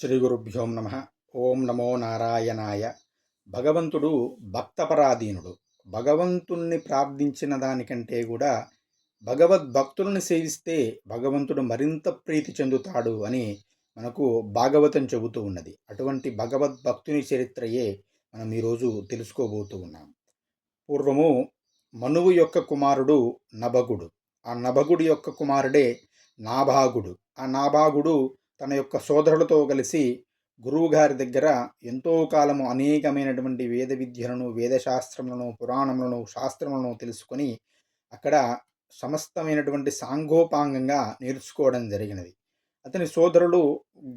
శ్రీ గురుభ్యోం నమ. ఓం నమో నారాయణాయ. భగవంతుడు భక్తపరాధీనుడు. భగవంతుణ్ణి ప్రార్థించిన దానికంటే కూడా భగవద్భక్తులను సేవిస్తే భగవంతుడు మరింత ప్రీతి చెందుతాడు అని మనకు భాగవతం చెబుతూ ఉన్నది. అటువంటి భగవద్భక్తుని చరిత్రయే మనం ఈరోజు తెలుసుకోబోతూ ఉన్నాం. పూర్వము మనువు యొక్క కుమారుడు నభగుడు. ఆ నభగుడి యొక్క కుమారుడే నాభాగుడు. ఆ నాభాగుడు తన యొక్క సోదరులతో కలిసి గురువుగారి దగ్గర ఎంతో కాలము అనేకమైనటువంటి వేద విద్యలను వేదశాస్త్రములను పురాణములను శాస్త్రములను తెలుసుకొని అక్కడ సమస్తమైనటువంటి సాంఘోపాంగంగా నేర్చుకోవడం జరిగినది. అతని సోదరులు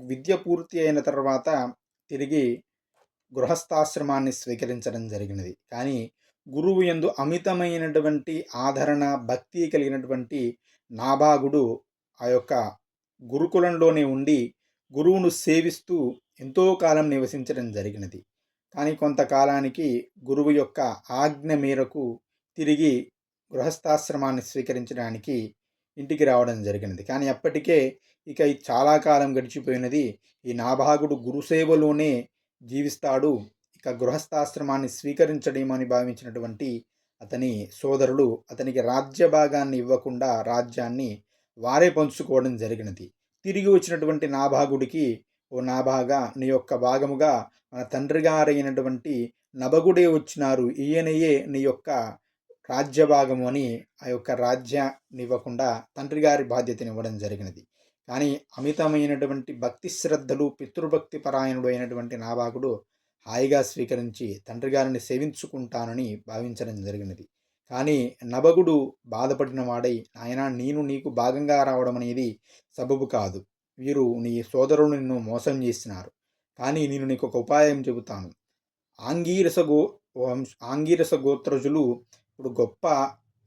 విద్య పూర్తి అయిన తర్వాత తిరిగి గృహస్థాశ్రమాన్ని స్వీకరించడం జరిగినది. కానీ గురువు ఎందు అమితమైనటువంటి ఆదరణ భక్తి కలిగినటువంటి నాభాగుడు ఆ యొక్క గురుకులంలోనే ఉండి గురువును సేవిస్తూ ఎంతో కాలం నివసించడం జరిగినది. కానీ కొంతకాలానికి గురువు యొక్క ఆజ్ఞ మేరకు తిరిగి గృహస్థాశ్రమాన్ని స్వీకరించడానికి ఇంటికి రావడం జరిగినది. కానీ అప్పటికే ఇక చాలా కాలం గడిచిపోయినది. ఈ నాభాగుడు గురుసేవలోనే జీవిస్తాడు. ఇక గృహస్థాశ్రమాన్ని స్వీకరించడమని భావించినటువంటి అతని సోదరులు అతనికి రాజ్య భాగాన్ని ఇవ్వకుండా రాజ్యాన్ని వారే పంచుకోవడం జరిగినది. తిరిగి వచ్చినటువంటి నాభాగుడికి ఓ నాభాగా నీ యొక్క భాగముగా మన తండ్రి గారైనటువంటి నభగుడే వచ్చినారు. ఈయనయే నీ యొక్క రాజ్య భాగము అని ఆ యొక్క రాజ్యాన్ని ఇవ్వకుండా తండ్రి గారి బాధ్యతని ఇవ్వడం జరిగినది. కానీ అమితమైనటువంటి భక్తి శ్రద్ధలు పితృభక్తి పరాయణుడు అయినటువంటి నాభాగుడు హాయిగా స్వీకరించి తండ్రి గారిని సేవించుకుంటానని భావించడం జరిగినది. కానీ నభగుడు బాధపడిన వాడై ఆయన నేను నీకు భాగంగా రావడం అనేది సబబు కాదు. వీరు నీ సోదరుడు నిన్ను మోసం చేసినారు. కానీ నేను నీకు ఒక ఉపాయం చెబుతాను. ఆంగీరస గో వంశ ఆంగీరస గోత్రజులు ఇప్పుడు గొప్ప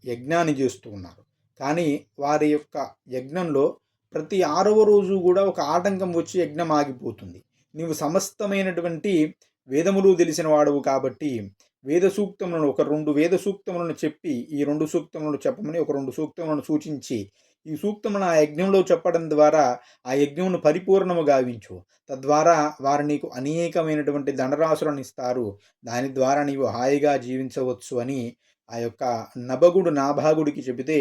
యజ్ఞాన్ని చేస్తూ ఉన్నారు. కానీ వారి యొక్క యజ్ఞంలో ప్రతి ఆరవ రోజు కూడా ఒక ఆటంకం వచ్చి యజ్ఞం ఆగిపోతుంది. నీవు సమస్తమైనటువంటి వేదములు తెలిసిన వాడవు కాబట్టి వేద సూక్తములను ఒక రెండు వేద సూక్తములను చెప్పి ఈ రెండు సూక్తములను చెప్పమని ఒక రెండు సూక్తములను సూచించి ఈ సూక్తములను ఆ యజ్ఞంలో చెప్పడం ద్వారా ఆ యజ్ఞమును పరిపూర్ణము గావించు. తద్వారా వారు నీకు అనేకమైనటువంటి దండరాశులను ఇస్తారు. దాని ద్వారా నీవు హాయిగా జీవించవచ్చు అని ఆ యొక్క నభగుడు నాభాగుడికి చెబితే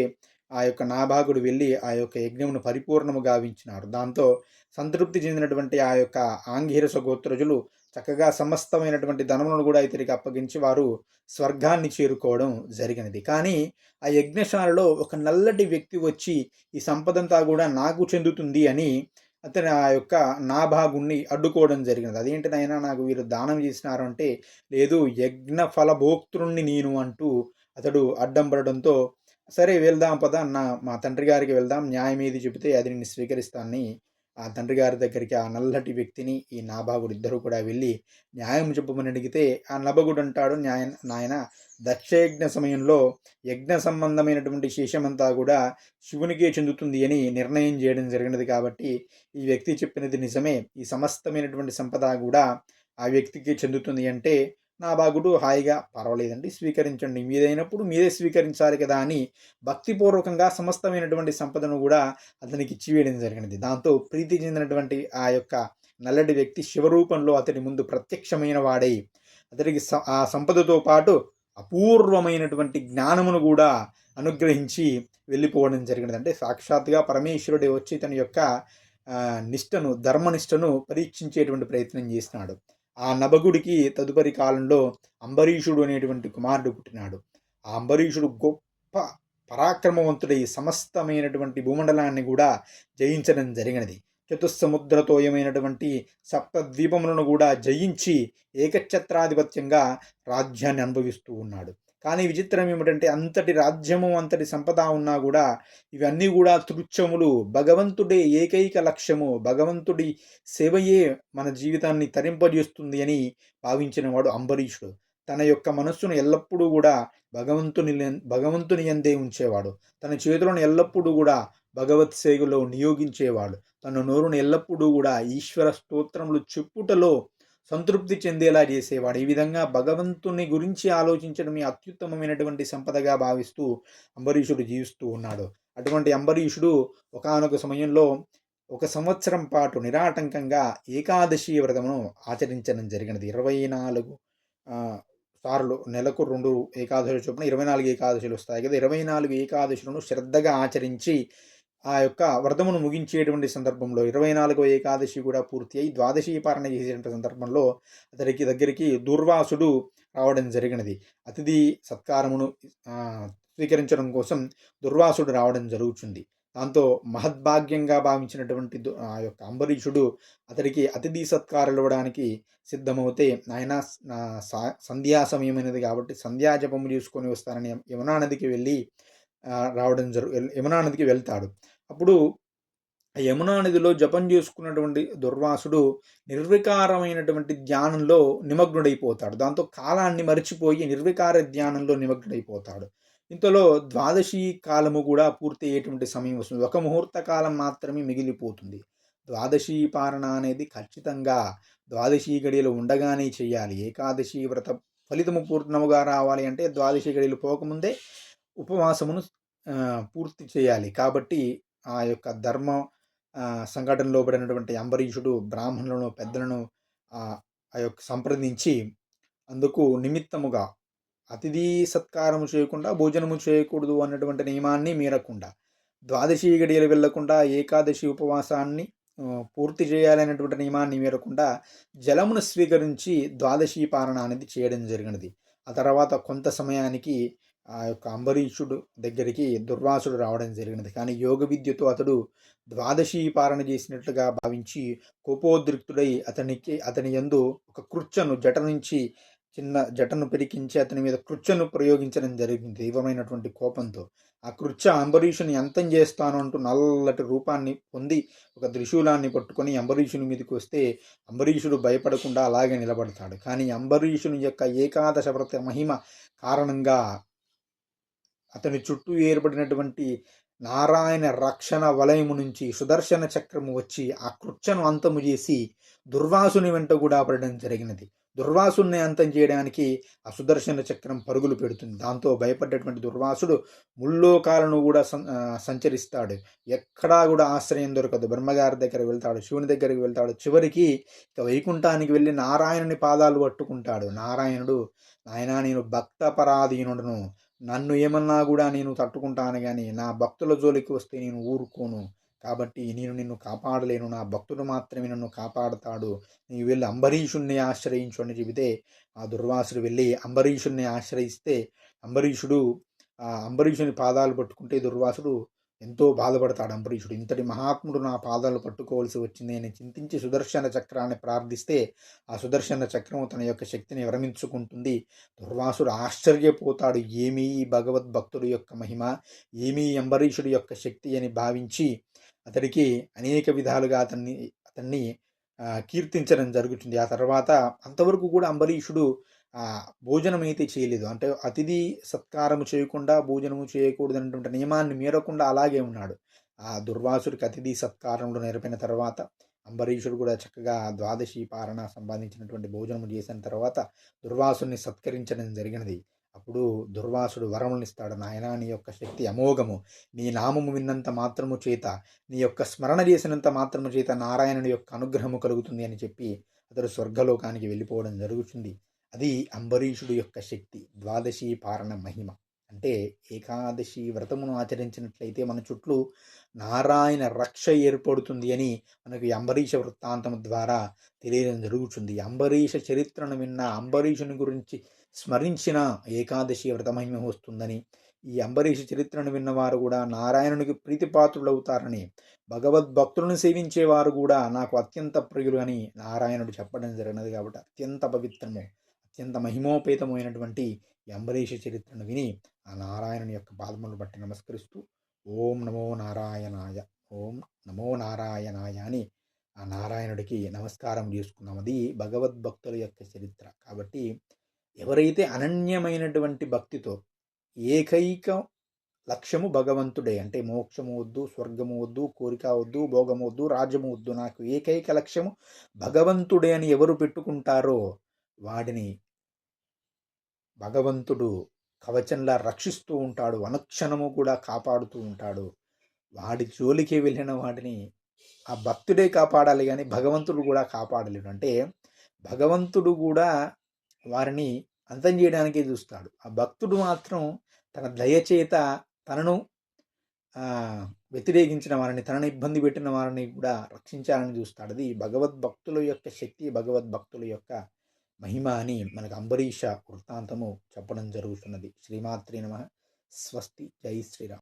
ఆ యొక్క నాభాగుడు వెళ్ళి ఆ యొక్క యజ్ఞమును పరిపూర్ణము గావించినారు దాంతో సంతృప్తి చెందినటువంటి ఆ యొక్క ఆంగిరస గోత్రజులు చక్కగా సమస్తమైనటువంటి ధనములను కూడా ఇతనికి అప్పగించి వారు స్వర్గాన్ని చేరుకోవడం జరిగినది. కానీ ఆ యజ్ఞశాలలో ఒక నల్లటి వ్యక్తి వచ్చి ఈ సంపదంతా కూడా నాకు చెందుతుంది అని అతను ఆ యొక్క నాభాగుణ్ణి అడ్డుకోవడం జరిగినది. అదేంటి నాయన నాకు వీరు దానం చేసినారు అంటే లేదు యజ్ఞ ఫలభోక్తృణ్ణి నేను అంటూ అతడు అడ్డం పడడంతో సరే వెళ్దాం పద అన్న మా తండ్రి గారికి వెళ్దాం న్యాయం ఏది చెబితే అది నేను స్వీకరిస్తానని ఆ తండ్రి గారి దగ్గరికి ఆ నల్లటి వ్యక్తిని ఈ నాభాగుడు ఇద్దరు కూడా వెళ్ళి న్యాయం చెప్పమని అడిగితే ఆ నభగుడు అంటాడు న్యాయ నాయన దక్షయజ్ఞ సమయంలో యజ్ఞ సంబంధమైనటువంటి శేషమంతా కూడా శివునికే చెందుతుంది అని నిర్ణయం చేయడం జరిగినది కాబట్టి ఈ వ్యక్తి చెప్పినది నిజమే. ఈ సమస్తమైనటువంటి సంపద కూడా ఆ వ్యక్తికి చెందుతుంది అంటే నా బాగుడు హాయిగా పర్వాలేదండి. స్వీకరించండి. మీదైనప్పుడు మీరే స్వీకరించాలి కదా అని భక్తిపూర్వకంగా సమస్తమైనటువంటి సంపదను కూడా అతనికి ఇచ్చివేయడం జరిగినది. దాంతో ప్రీతి చెందినటువంటి ఆ యొక్క నల్లటి వ్యక్తి శివరూపంలో అతడి ముందు ప్రత్యక్షమైన వాడై అతడికి ఆ సంపదతో పాటు అపూర్వమైనటువంటి జ్ఞానమును కూడా అనుగ్రహించి వెళ్ళిపోవడం జరిగినది. అంటే సాక్షాత్గా పరమేశ్వరుడే వచ్చి తన యొక్క నిష్టను ధర్మనిష్టను పరీక్షించేటువంటి ప్రయత్నం చేసినాడు ఆ నభగుడికి తదుపరి కాలంలో అంబరీషుడు అనేటువంటి కుమారుడు పుట్టినాడు. ఆ అంబరీషుడు గొప్ప పరాక్రమవంతుడై సమస్తమైనటువంటి భూమండలాన్ని కూడా జయించడం జరిగినది. చతుస్సముద్రతోయమైనటువంటి సప్తద్వీపములను కూడా జయించి ఏకఛత్రాధిపత్యంగా రాజ్యాన్ని అనుభవిస్తూ ఉన్నాడు. కానీ విచిత్రం ఏమిటంటే అంతటి రాజ్యము అంతటి సంపద ఉన్నా కూడా ఇవన్నీ కూడా తృచ్ఛములు. భగవంతుడే ఏకైక లక్ష్యము. భగవంతుడి సేవయే మన జీవితాన్ని తరింపజేస్తుంది అని భావించిన వాడు అంబరీషుడు. తన యొక్క మనస్సును ఎల్లప్పుడూ కూడా భగవంతుని భగవంతుని ఎందే ఉంచేవాడు. తన చేతులను ఎల్లప్పుడూ కూడా భగవత్ సేవలో నియోగించేవాడు. తన నోరును ఎల్లప్పుడూ కూడా ఈశ్వర స్తోత్రములు చెప్పుటలో సంతృప్తి చెందేలా చేసేవాడు. ఈ విధంగా భగవంతుని గురించి ఆలోచించడమే అత్యుత్తమమైనటువంటి సంపదగా భావిస్తూ అంబరీషుడు జీవిస్తూ ఉన్నాడు. అటువంటి అంబరీషుడు ఒకనొక సమయంలో ఒక సంవత్సరం పాటు నిరాటంకంగా ఏకాదశి వ్రతమును ఆచరించడం జరిగినది. ఇరవై నాలుగు సార్లు నెలకు రెండు ఏకాదశి చొప్పున ఇరవై నాలుగు ఏకాదశులు వస్తాయి కదా. ఇరవై నాలుగు ఏకాదశులను శ్రద్ధగా ఆచరించి ఆ యొక్క వ్రతమును ముగించేటువంటి సందర్భంలో ఇరవై నాలుగో ఏకాదశి కూడా పూర్తి అయి ద్వాదశి పాలన చేసేటువంటి సందర్భంలో అతడికి దగ్గరికి దుర్వాసుడు రావడం జరిగినది. అతిథి సత్కారమును స్వీకరించడం కోసం దుర్వాసుడు రావడం జరుగుతుంది దాంతో మహద్భాగ్యంగా భావించినటువంటి ఆ యొక్క అంబరీషుడు అతడికి అతిథి సత్కారాలు ఇవ్వడానికి సిద్ధమవుతే ఆయన సంధ్యా సమయమైనది కాబట్టి సంధ్యా జపము చేసుకొని వస్తారని యమునా నదికి వెళ్ళి రావడం జరు యమునా నదికి వెళ్తాడు. అప్పుడు యమునా నదిలో జపం చేసుకున్నటువంటి దుర్వాసుడు నిర్వికారమైనటువంటి ధ్యానంలో నిమగ్నుడైపోతాడు. దాంతో కాలాన్ని మరిచిపోయి నిర్వికార ధ్యానంలో నిమగ్నుడైపోతాడు. ఇంతలో ద్వాదశి కాలము కూడా పూర్తి అయ్యేటువంటి సమయం వస్తుంది. ఒక ముహూర్త కాలం మాత్రమే మిగిలిపోతుంది. ద్వాదశి పారణ అనేది ఖచ్చితంగా ద్వాదశి గడియలు ఉండగానే చేయాలి. ఏకాదశి వ్రత ఫలితము పూర్ణముగా రావాలి అంటే ద్వాదశి గడియలు పోకముందే ఉపవాసమును పూర్తి చేయాలి. కాబట్టి ఆ యొక్క ధర్మ సంఘటనలో పడినటువంటి అంబరీషుడు బ్రాహ్మణులను పెద్దలను ఆ యొక్క సంప్రదించి అందుకు నిమిత్తముగా అతిథి సత్కారము చేయకుండా భోజనము చేయకూడదు అన్నటువంటి నియమాన్ని మీరకుండా ద్వాదశి గడియలు వెళ్ళకుండా ఏకాదశి ఉపవాసాన్ని పూర్తి చేయాలనేటువంటి నియమాన్ని మీరకుండా జలమును స్వీకరించి ద్వాదశి పాలన అనేది చేయడం జరిగినది. ఆ తర్వాత కొంత సమయానికి ఆ యొక్క అంబరీషుడు దగ్గరికి దుర్వాసుడు రావడం జరిగినది. కానీ యోగ విద్యతో అతడు ద్వాదశి పాలన చేసినట్లుగా భావించి కోపోద్రిక్తుడై అతనికి అతని ఎందు ఒక కృచ్చను జట నుంచి చిన్న జటను పెరికించి అతని మీద కృత్యను ప్రయోగించడం జరిగింది తీవ్రమైనటువంటి కోపంతో. ఆ కృత్య అంబరీషుని అంతం చేస్తాను అంటూ నల్లటి రూపాన్ని పొంది ఒక త్రిశూలాన్ని పట్టుకొని అంబరీషుని మీదకి వస్తే అంబరీషుడు భయపడకుండా అలాగే నిలబడతాడు. కానీ అంబరీషుని యొక్క ఏకాదశ వ్రత మహిమ కారణంగా అతని చుట్టూ ఏర్పడినటువంటి నారాయణ రక్షణ వలయము నుంచి సుదర్శన చక్రము వచ్చి ఆ కృత్యను అంతము చేసి దుర్వాసుని వెంట కూడా పడడం జరిగినది. దుర్వాసుని అంతం చేయడానికి ఆ సుదర్శన చక్రం పరుగులు పెడుతుంది. దాంతో భయపడ్డటువంటి దుర్వాసుడు ముల్లోకాలను కూడా సంచరిస్తాడు. ఎక్కడా కూడా ఆశ్రయం దొరకదు. బ్రహ్మగారి దగ్గర వెళ్తాడు శివుని దగ్గరికి వెళ్తాడు. చివరికి ఇక వైకుంఠానికి వెళ్ళి నారాయణుని పాదాలు పట్టుకుంటాడు. నారాయణుడు నాయన నేను భక్త పరాధీనుడును నన్ను ఏమన్నా కూడా నేను తట్టుకుంటాను కానీ నా భక్తుల జోలికి వస్తే నేను ఊరుకోను. కాబట్టి నేను నిన్ను కాపాడలేను. నా భక్తుడు మాత్రమే నన్ను కాపాడతాడు. నీవు వెళ్ళి అంబరీషుణ్ణి ఆశ్రయించు అని చెబితే ఆ దుర్వాసుడు వెళ్ళి అంబరీషుణ్ణి ఆశ్రయిస్తే అంబరీషుడు ఆ అంబరీషుని పాదాలు పట్టుకుంటే దుర్వాసుడు ఎంతో బాధపడతాడు అంబరీషుడు. ఇంతటి మహాత్ముడు నా పాదాలు పట్టుకోవాల్సి వచ్చింది. అని చింతించి సుదర్శన చక్రాన్ని ప్రార్థిస్తే ఆ సుదర్శన చక్రం తన యొక్క శక్తిని విరమించుకుంటుంది. దుర్వాసుడు ఆశ్చర్యపోతాడు. ఏమీ భగవద్భక్తుడు యొక్క మహిమ? ఏమీ అంబరీషుడి యొక్క శక్తి అని భావించి అతడికి అనేక విధాలుగా అతన్ని అతన్ని కీర్తించడం జరుగుతుంది. ఆ తర్వాత అంతవరకు కూడా అంబరీషుడు భోజనం అయితే చేయలేదు. అంటే అతిథి సత్కారము చేయకుండా భోజనము చేయకూడదు అనేటువంటి నియమాన్ని మీరకుండా అలాగే ఉన్నాడు. ఆ దుర్వాసుడికి అతిథి సత్కారంలో నేర్పిన తర్వాత అంబరీషుడు కూడా చక్కగా ద్వాదశి పారణ సంబంధించినటువంటి భోజనము చేసిన తర్వాత దుర్వాసుని సత్కరించడం జరిగినది. అప్పుడు దుర్వాసుడు వరములనిస్తాడు నాయన నీ యొక్క శక్తి అమోఘము. నీ నామము విన్నంత మాత్రము చేత నీ యొక్క స్మరణ చేసినంత మాత్రము చేత నారాయణుని యొక్క అనుగ్రహము కలుగుతుంది అని చెప్పి అతడు స్వర్గలోకానికి వెళ్ళిపోవడం జరుగుతుంది. అది అంబరీషుడు యొక్క శక్తి ద్వాదశి పారణ మహిమ. అంటే ఏకాదశి వ్రతమును ఆచరించినట్లయితే మన చుట్టూ నారాయణ రక్ష ఏర్పడుతుంది అని మనకు అంబరీష వృత్తాంతం ద్వారా తెలియడం జరుగుతుంది. అంబరీష చరిత్రను విన్న అంబరీషుని గురించి స్మరించిన ఏకాదశి వ్రతమహిమ వస్తుందని ఈ అంబరీష చరిత్రను విన్నవారు కూడా నారాయణునికి ప్రీతిపాత్రులవుతారని భగవద్భక్తులను సేవించేవారు కూడా నాకు అత్యంత ప్రియులు అని నారాయణుడు చెప్పడం జరిగినది కాబట్టి అత్యంత పవిత్రము. అత్యంత మహిమోపేతమైనటువంటి అంబరీష చరిత్రను విని ఆ నారాయణుని యొక్క పాదములు బట్టి నమస్కరిస్తూ ఓం నమో నారాయణాయ ఓం నమో నారాయణాయ అని ఆ నారాయణుడికి నమస్కారం చేసుకున్నాం. అది భగవద్భక్తుల యొక్క చరిత్ర. కాబట్టి ఎవరైతే అనన్యమైనటువంటి భక్తితో ఏకైక లక్ష్యము భగవంతుడే అంటే మోక్షము వద్దు స్వర్గము వద్దు కోరిక వద్దు భోగము వద్దు రాజ్యము వద్దు నాకు ఏకైక లక్ష్యము భగవంతుడే అని ఎవరు పెట్టుకుంటారో వాడిని భగవంతుడు కవచంలా రక్షిస్తూ ఉంటాడు అనుక్షణము కూడా కాపాడుతూ ఉంటాడు. వాడి జోలికి వెళ్ళిన వాడిని ఆ భక్తుడే కాపాడాలి కానీ భగవంతుడు కూడా కాపాడలేడు. అంటే భగవంతుడు కూడా వారిని అంతం చేయడానికే చూస్తాడు. ఆ భక్తుడు మాత్రం తన దయచేత తనను వ్యతిరేకించిన వారిని తనను ఇబ్బంది పెట్టిన వారిని కూడా రక్షించాలని చూస్తాడు. అది భగవద్భక్తుల యొక్క శక్తి భగవద్భక్తుల యొక్క మహిమ అని మనకు అంబరీష వృత్తాంతము చెప్పడం జరుగుతున్నది. శ్రీమాత్రి నమ. స్వస్తి. జై శ్రీరామ్.